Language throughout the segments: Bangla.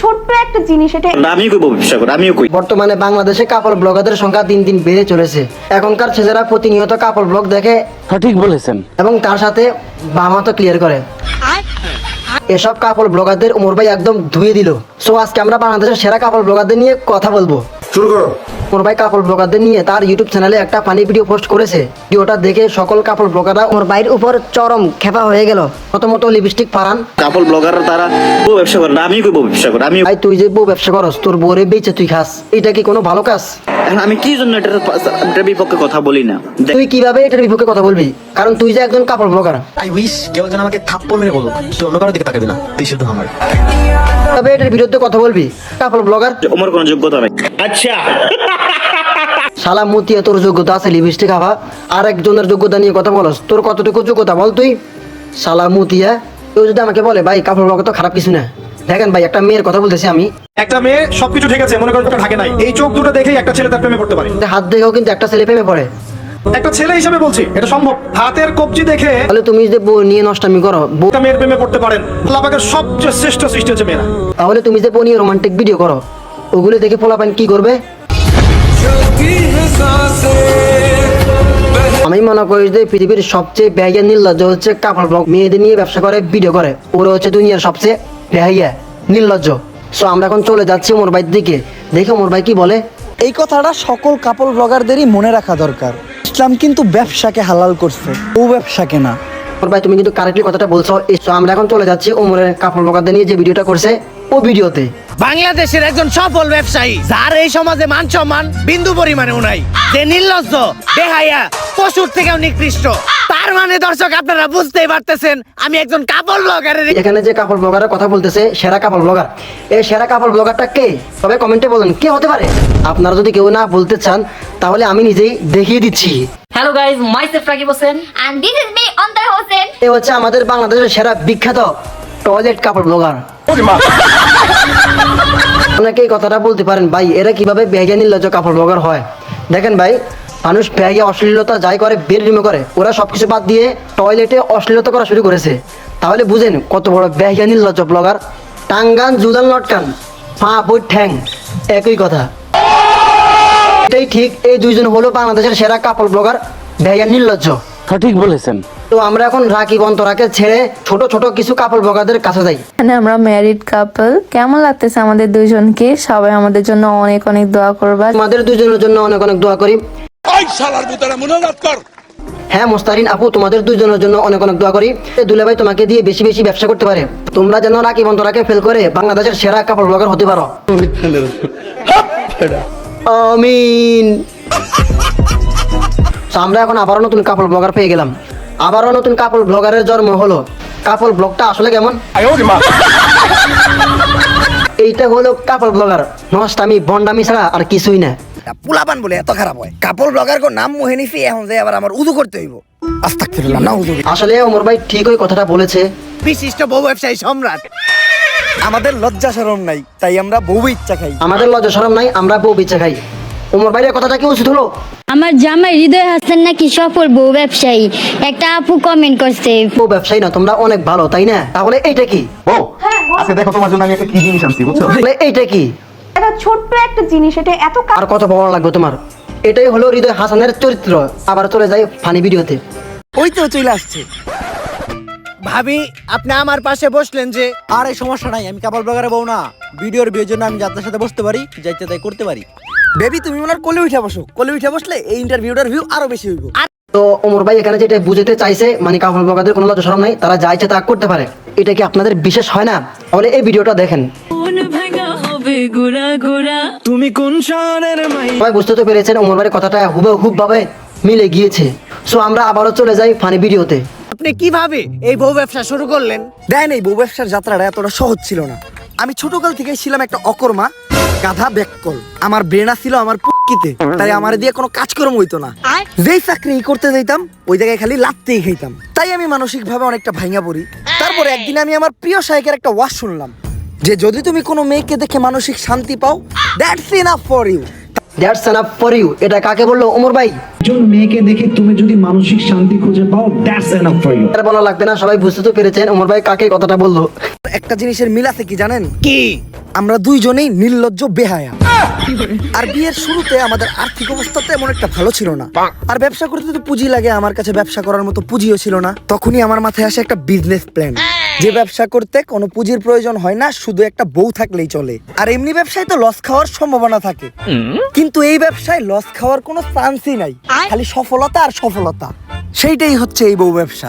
ছোট্ট একটা জিনিস এটা আমিও কই ব্যবসা করি আমিও কই। বর্তমানে বাংলাদেশে কাপড় ব্লগারদের সংখ্যা দিন দিন বেড়ে চলেছে। এখনকার ছেলেরা প্রতিনিয়ত কাপড় ব্লগ দেখে সঠিক বলেছেন। এবং তার সাথে বামা তো ক্লিয়ার করে। এসব কাপড় ব্লগারদের উমর ভাই একদম ধুয়ে দিল। সো আজকে আমরা বাংলাদেশের সেরা কাপড় ব্লগারদের নিয়ে কথা বলব। শুরু করো। উমর ভাই কাপড় ব্লগারদের নিয়ে তার ইউটিউব চ্যানেলে একটা পানি ভিডিও পোস্ট করেছে ভিডিওটা দেখে সকল কাপড় ব্লগাররা ওর ভাইয়ের উপর চরম খেপা হয়ে গেল। প্রথমত লিপস্টিক ফারান। কাপড় ব্লগাররা তারা বউ ব্যবসা করে না আমি বউ ব্যবসা করি আমি ভাই তুই যে বউ ব্যবসা করস তোর বউরে বেচে তুই খাস। এটা কি কোনো ভালো কাজ? এখন আমি কি জন্য এটার এটার বিপক্ষে কথা বলি না? তুই কীভাবে এটার বিপক্ষে কথা বলবি? কারণ তুই যে একজন কাপড় ব্লগার। আই উইশ কেউ যেন আমাকে থাপ্পড় মেরে বলো তুই অন্য কারও দিকে তাকাবি না। তুই শুধু আমার। কীভাবে এটার বিরুদ্ধে কথা বলবি? কাপড় ব্লগার। ওমর কোনো যোগ্যতা নাই। আচ্ছা। শালা মুতিয়া তোর যোগ্যতা আছে লিপস্টিক খাওয়া আর একজনের যোগ্যতা নিয়ে কথা বলস। তোর কতটুকু যোগ্যতা বল তুই? শালা মুতিয়া কেউ যদি আমাকে বলে ভাই কাপড় ব্লগার তো খারাপ কিছু না। দেখেন ভাই একটা মেয়ের কথা বলতেছি আমি। একটা মেয়ে সবকিছু ঠিক আছে মনে করেন ওটা ঢাকে নাই। এই চোখ দুটো দেখেই একটা ছেলে তার প্রেমে পড়তে পারে। হাত দেখেও কিন্তু একটা ছেলে প্রেমে পড়ে। একটা ছেলে হিসেবে বলছি এটা সম্ভব। হাতের কবজি দেখে তাহলে তুমি যে বউ নিয়ে নষ্টামি করো বউ মেয়ের প্রেমে পড়তে পারেন। আল্লাহ পাকের সবচেয়ে শ্রেষ্ঠ সৃষ্টি হচ্ছে মেয়েরা। তাহলে তুমি যে বউ নিয়ে রোমান্টিক ভিডিও করো ওগুলো দেখে পোলাপান কি করবে? আমি মনে করি যে পৃথিবীর সবচেয়ে ব্যয় নির্লজ্জ হচ্ছে কাপড় ব্লগ মেয়েদের নিয়ে ব্যবসা করে ভিডিও করে। ওরা হচ্ছে দুনিয়ার সবচেয়ে ব্যয় নির্লজ্জ সো আমরা এখন চলে যাচ্ছি মোর ভাইয়ের দিকে। দেখে মোর ভাই কি বলে। এই কথাটা সকল কাপড় ব্লগারদেরই মনে রাখা দরকার। ইসলাম কিন্তু ব্যবসাকে হালাল করছে ও ব্যবসাকে না। মোর ভাই তুমি কিন্তু কারেক্টলি কথাটা বলছো। আমরা এখন চলে যাচ্ছি ওমরের কাপড় ব্লগারদের নিয়ে যে ভিডিওটা করছে। ও ভিডিওতে। বাংলাদেশের একজন সফল ব্যবসায়ী যার এই সমাজে মান সম্মান বিন্দু পরিমাণেও নাই। যে নির্লজ্জ বেহাইয়া পশুর থেকেও নিকৃষ্ট। তার মানে দর্শক আপনারা বুঝতেই পারতেছেন আমি একজন কাপড় ব্লগারের এখানে যে কাপড় ব্লগারের কথা বলতেছে সেরা কাপড় ব্লগার। এই সেরা কাপড় ব্লগারটা কে? তবে কমেন্টে বলুন কে হতে পারে? আপনারা যদি কেউ না বলতে চান তাহলে আমি নিজেই দেখিয়ে দিচ্ছি। This is me অন্তর হোসেন এ হচ্ছে আমাদের বাংলাদেশের সেরা বিখ্যাত টয়লেট কাপড় ব্লগার। অনেকে এই কথাটা বলতে পারেন ভাই এরা কীভাবে ব্যাগে নির্লজ্জ কাপড় ব্লগার হয়? দেখেন ভাই মানুষ ব্যাগে অশ্লীলতা যাই করে বেডরুমে করে ওরা সবকিছু বাদ দিয়ে টয়লেটে অশ্লীলতা করা শুরু করেছে। তাহলে বুঝেন কত বড় ব্যাগে নির্লজ্জ ব্লগার। টাঙ্গান জুদান লটকান পা বই ঠ্যাং একই কথা। এটাই ঠিক এই দুইজন হলো বাংলাদেশের সেরা কাপড় ব্লগার ব্যাগে নির্লজ্জ। সঠিক বলেছেন। তো আমরা এখন রাখি বন্তরাকে ছেড়ে ছোট ছোট কিছু কাপড় ব্লগারদের কাছে যাই। এখানে আমরা ম্যারিড কাপল কেমন লাগতেছে আমাদের দুজনকে সবাই আমাদের জন্য অনেক অনেক দোয়া করবা। তোমাদের দুজনের জন্য অনেক অনেক দোয়া করি। হ্যাঁ মোস্তারিন আপু তোমাদের দুজনের জন্য অনেক অনেক দোয়া করি। দুলে ভাই তোমাকে দিয়ে বেশি বেশি ব্যবসা করতে পারে। তোমরা যেন রাখি বন্তরাকে ফেল করে বাংলাদেশের সেরা কাপড় ব্লগার হতে পারো। আমিন। তো আমরা এখন আবারও নতুন কাপড় ব্লগার পেয়ে গেলাম। আবারও নতুন কাপড় ব্লগারের জন্ম হলো। কাপড় ব্লগটা আসলে কেমন? এইটা হলো কাপড় ব্লগার নষ্টামি বন্ডামি ছাড়া আর কিছুই না। পুলাপান বলে এত খারাপ হয়। কাপড় ব্লগার নাম মোহেনিফি এখন যে আবার আমার উদু করতে হইব। আস্তাগফিরুল্লাহ নাউযু আসলে ওমর ভাই ঠিক ওই কথাটা বলেছে। বিশিষ্ট বহু ব্যবসায়ী সম্রাট। আমাদের লজ্জা শরম নাই তাই আমরা বউ ইচ্ছা খাই। আমাদের লজ্জা সরম নাই আমরা বউ বিচ্ছে খাই। ওমর ভাইয়ের কথাটা কি উচিত হলো? আমার জামাই হৃদয় হাসান নাকি সফল বউ ব্যবসায়ী? একটা আপু কমেন্ট করছে। বউ ব্যবসায়ী না তোমরা অনেক ভালো তাই না? তাহলে এইটা কি? ও আজকে দেখো তোমার জন্য আমি একটা কি জিনিস আনছি বুঝছ? তাহলে এইটা কি? এটা ছোট্ট একটা জিনিস এটা এত কা- আর কত ভালো লাগবে তোমার? এটাই হলো হৃদয় হাসানের চরিত্র। আবার চলে যাই ফানি ভিডিওতে ওই তো চলে আসছে। ভাবি আপনি আমার পাশে বসলেন যে আর এই সমস্যা নাই আমি কাপড় ব্লগারে বউ না। ভিডিওর বিয়ের জন্য আমি যাত্রার সাথে বসতে পারি যাইতে তাই করতে পারি। বেবি তুমি ওনার কোলে উঠে বসো। কোলে উঠে বসলে এই ইন্টারভিউটার ভিউ আরও বেশি হইব। তো ওমর ভাই এখানে যেটা বুঝতে চাইছে মানে কাপড় ব্লগারদের কোনো লজ্জা সরম নাই তারা যা ইচ্ছে তা করতে পারে। এটা কি আপনাদের বিশেষ হয় না? তাহলে এই ভিডিওটা দেখেন। ভাঙা হবে গোরা গোরা তুমি কোন শহরের মাই সবাই বুঝতে তো পেরেছেন ওমর ভাইয়ের কথাটা হুবহুব ভাবে মিলে গিয়েছে। সো আমরা আবারও চলে যাই ফানি ভিডিওতে আপনি কীভাবে এই বহু ব্যবসা শুরু করলেন? দেন এই বউ ব্যবসার যাত্রাটা এতটা সহজ ছিল না। আমি ছোটকাল থেকে ছিলাম একটা অকর্মা গাধা ব্যাককল আমার ব্রেনা ছিল আমার পুকিতে তাই আমার দিয়ে কোনো কাজকর্ম হইতো না। যেই চাকরি করতে যাইতাম ওই জায়গায় খালি লাত্তেই খাইতাম। তাই আমি মানসিক ভাবে অনেকটা ভাঙা পড়ি। তারপরে একদিন আমি আমার প্রিয় সাহেবের একটা ওয়াজ শুনলাম যে যদি তুমি কোনো মেয়েকে দেখে মানসিক শান্তি পাও that's enough for you that's enough for you এটা কাকে বলল? ওমর ভাই? একজন মেয়েকে দেখে তুমি যদি মানসিক শান্তি খুঁজে পাও দ্যাটস এনাফ ফর ইউ আর বলা লাগবে না সবাই বুঝতে তো পেরেছেন। ওমর ভাই কাকে কথাটা বলল? একটা জিনিসের মিল আছে কি জানেন? কি? আমরা দুইজনেই নির্লজ্জ বেহায়া। আর বিয়ের শুরুতে আমাদের আর্থিক অবস্থা তো এমন একটা ভালো ছিল না। আর ব্যবসা করতে তো পুঁজি লাগে আমার কাছে ব্যবসা করার মতো পুঁজিও ছিল না। তখনই আমার মাথায় আসে একটা বিজনেস প্ল্যান যে ব্যবসা করতে কোনো পুঁজির প্রয়োজন হয় না শুধু একটা বউ থাকলেই চলে। আর এমনি ব্যবসায় তো লস খাওয়ার সম্ভাবনা থাকে। কিন্তু এই ব্যবসায় লস খাওয়ার কোনো চান্সই নাই। খালি সফলতা আর সফলতা। সেইটাই হচ্ছে এই বউ ব্যবসা।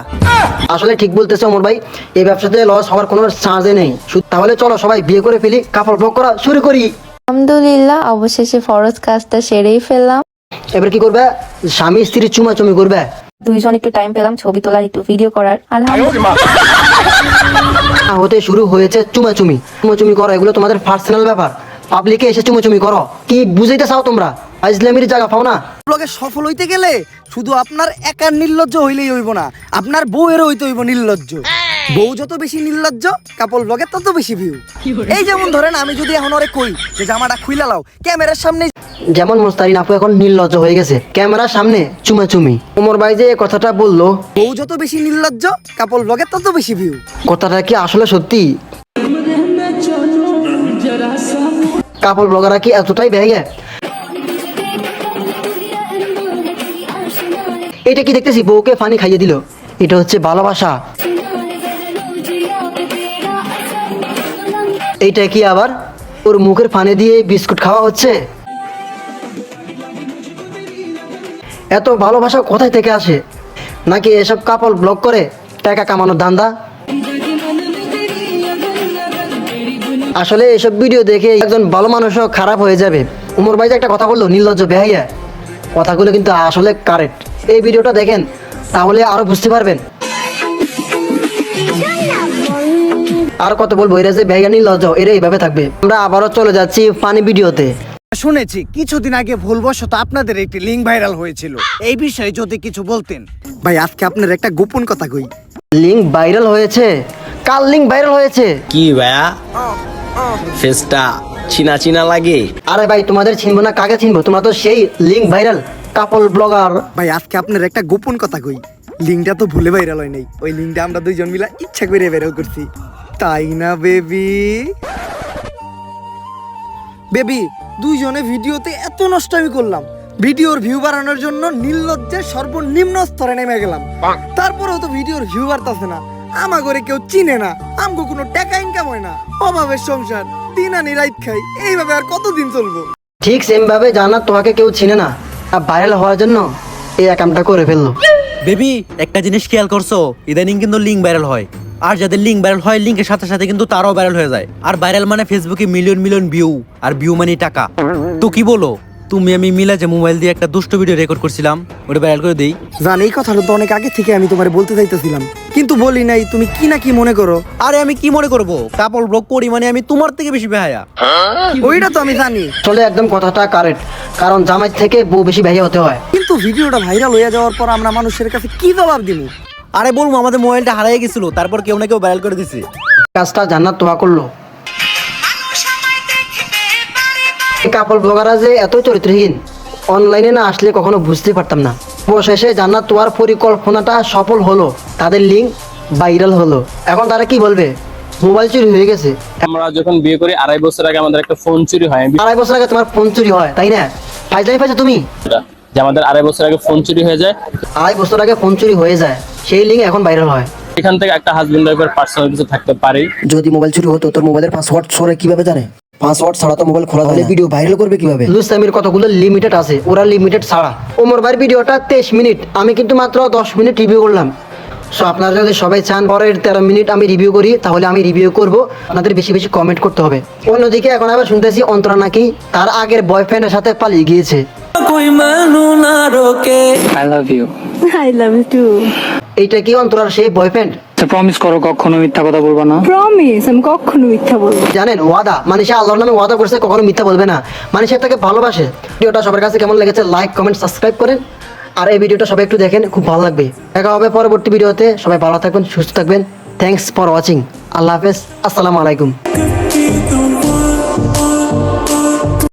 আসলে ঠিক বলতেছে ওমর ভাই এই ব্যবসাতে লস হওয়ার কোনো চান্সই নেই। শুধু তাহলে চলো সবাই বিয়ে করে ফেলি কাপড় ব্লক করা শুরু করি। আলহামদুলিল্লাহ অবশেষে ফরজ কাজটা সেরেই ফেললাম। এবার কি করবে? স্বামী স্ত্রী চুমাচুমি করবে? দুইজন একটু টাইম পেলাম ছবি তোলার একটু ভিডিও করার। আলহামদুলিল্লাহ। হতে শুরু হয়েছে চুমাচুমি। চুমাচুমি করো এগুলো তোমাদের পার্সোনাল ব্যাপার। পাবলিকে এসে চুমাচুমি করো। কি বুঝাইতে চাও তোমরা? ইসলামের জায়গা পাও না? ব্লগে সফল হইতে গেলে শুধু আপনার একার নির্লজ্জ হইলেই হইব না আপনার বউয়েরও হইতে হইব নির্লজ্জ। বউ যত বেশি নির্লজ্জ কাপল ব্লগে তত বেশি ভিউ এই যেমন ধরেন আমি যদি এখন ওরে কই যে জামাটা খুইলা লাও ক্যামেরার সামনে যেমন মোস্তারিন আপু এখন নির্লজ্জ হয়ে গেছে ক্যামেরার সামনে চুমাচুমি ওমর ভাই যে কথাটা বলল বউ যত বেশি নির্লজ্জ কাপল ব্লগে তত বেশি ভিউ কথাটা কি আসলে সত্যি? কাপড় ব্লগাররা কি এতটাই ভেঙে? এটা কি দেখতেছি? বউকে পানি খাইয়ে দিল। এটা হচ্ছে ভালোবাসা। এইটা কি আবার ওর মুখের পানি দিয়ে বিস্কুট খাওয়া হচ্ছে? এত ভালোবাসা কোথায় থেকে আসে? নাকি এসব কাপড় ব্লক করে টাকা কামানোর ধান্দা? আসলে এসব ভিডিও দেখে একজন ভালো মানুষও খারাপ হয়ে যাবে। উমর ভাই একটা কথা বলল, নির্লজ্জ বেহাইয়া। কথাগুলো কিন্তু আসলে কারেক্ট এই ভিডিওটা দেখেন, তাহলে আরও বুঝতে পারবেন। আর কত বলব এরা যে বেহাইয়া নির্লজ্জ এরা এইভাবে থাকবে। আমরা আবারও চলে যাচ্ছি ফানি ভিডিওতে শুনেছি কিছুদিন আগে ভুলবশত আপনাদের একটি লিঙ্ক ভাইরাল হয়েছিল। এই বিষয়ে যদি কিছু বলতেন। ভাই আজকে আপনার একটা গোপন কথা কই। লিঙ্ক ভাইরাল হয়েছে? কাল লিঙ্ক ভাইরাল হয়েছে? কি ভাইয়া? ফেসটা চিনা চিনা লাগে? আরে ভাই তোমাদের চিনবো না কাকে চিনবো? তোমরা তো সেই লিঙ্ক ভাইরাল কাপল ব্লগার ভাই আজকে আপনার একটা গোপন কথা কই। লিঙ্কটা তো ভুলে ভাইরাল হয় নাই। ওই লিঙ্কটা আমরা দুইজন মিলা ইচ্ছা করে ভাইরাল করছি। তাই না বেবি? বেবি দুইজনে ভিডিওতে এত নষ্ট আমি করলাম। ভিডিওর ভিউ বাড়ানোর জন্য নির্লজ্জের সর্বনিম্ন স্তরে নেমে গেলাম। তারপরেও তো ভিডিওর ভিউ বাড়তাছে না। আমা করে কেউ চিনে না। আমগো কোনো টাকা ইনকাম হয় না। অভাবের সংসার দিন আনি রাইত খাই এইভাবে আর কতদিন চলবো? ঠিক সেম ভাবে জান্নাত তোমাকে কেউ চিনে না। আর ভাইরাল হওয়ার জন্য এই কামটা করে ফেলল। বেবি একটা জিনিস খেয়াল করছ। ইদানিং কিন্তু লিঙ্ক ভাইরাল হয়। আর যাদের লিঙ্ক ভাইরাল হয় লিঙ্কের সাথে সাথে কিন্তু তারাও ভাইরাল হয়ে যায়। আর ভাইরাল মানে ফেসবুকে মিলিয়ন মিলিয়ন ভিউ আর ভিউ মানে টাকা। তো কি বলো? তুমি আমি মিলা যে মোবাইল দিয়ে একটা দুষ্ট ভিডিও রেকর্ড করছিলাম ওটা ভাইরাল করে দেই। জান এই কথাটা তো অনেক আগে থেকে আমি তোমার বলতে চাইতেছিলাম। কিন্তু বলি নাই তুমি কি না কি মনে করো? আরে আমি কি মনে করব? কাপড় ব্লক করি মানে আমি তোমার থেকে বেশি বেহায়া। ওইটা তো আমি জানি। আসলে একদম কথাটা কারেক্ট কারণ জামাই থেকে বউ বেশি ভাইয়া হতে হয়। কিন্তু ভিডিওটা ভাইরাল হয়ে যাওয়ার পর আমরা মানুষের কাছে কি জবাব দিব আরে বলব আমাদের মোবাইলটা হারিয়ে গেছিল তারপর কেউ না কেউ ভাইরাল করে দিছে। কাজটা জান্নাত তোয়া করল। কাপল ব্লগাররা যে এত চরিত্রহীন অনলাইনে না আসলে কখনো বুঝতে পারতাম না। অবশেষে জান্নাত তোয়ার পরিকল্পনাটা সফল হলো তাদের লিঙ্ক ভাইরাল হলো। এখন তারা কি বলবে? মোবাইল চুরি হয়ে গেছে। আমরা যখন বিয়ে করি আড়াই বছর আগে আমাদের একটা ফোন চুরি হয়। আড়াই বছর আগে তোমার ফোন চুরি হয় তাই না? ফাইজলাই পাইছো তুমি? যে আমাদের আড়াই বছর আগে ফোন চুরি হয়ে যায়। আড়াই বছর আগে ফোন চুরি হয়ে যায়। সেই লিঙ্ক এখন ভাইরাল হয়। এখান থেকে একটা হাজবেন্ড ওয়াইফের পার্সোনাল কিছু থাকতে পারে যদি মোবাইল চুরি হতো তোর মোবাইলের পাসওয়ার্ড সরে কীভাবে জানে? পাসওয়ার্ড ছাড়া তো মোবাইল খোলা তাহলে ভিডিও ভাইরাল করবে কীভাবে? লুসামির কতগুলো লিমিটেড আছে? ওরা লিমিটেড ছাড়া। ওমর ভাইয়ের ভিডিওটা তেইশ মিনিট। আমি কিন্তু মাত্র দশ মিনিট রিভিউ করলাম। সো আপনারা যদি সবাই চান পরের তেরো মিনিট আমি রিভিউ করি তাহলে আমি রিভিউ করব। আপনাদের বেশি বেশি কমেন্ট করতে হবে। অন্যদিকে এখন আবার শুনতেছি অন্তরা নাকি তার আগের বয়ফ্রেন্ডের সাথে পালিয়ে গিয়েছে। I love you I love you too এইটা কি অন্তরার সেই বয়ফ্রেন্ড প্রমিস করো কখনো মিথ্যা কথা বলবা না। প্রমিস আমি কখনো মিথ্যা বলব জানেন ওয়াদা। মানে সে আল্লাহর নামে ওয়াদা করছে কখনো মিথ্যা বলবে না। মানে সে তাকে ভালোবাসে। ভিডিওটা সবার কাছে কেমন লেগেছে লাইক কমেন্ট সাবস্ক্রাইব করেন। আর এই ভিডিওটা সবাই একটু দেখেন খুব ভালো লাগবে। দেখা হবে পরবর্তী ভিডিওতে। সবাই ভালো থাকবেন সুস্থ থাকবেন। থ্যাংকস ফর ওয়াচিং আল্লাহ হাফেজ। আসসালামু আলাইকুম।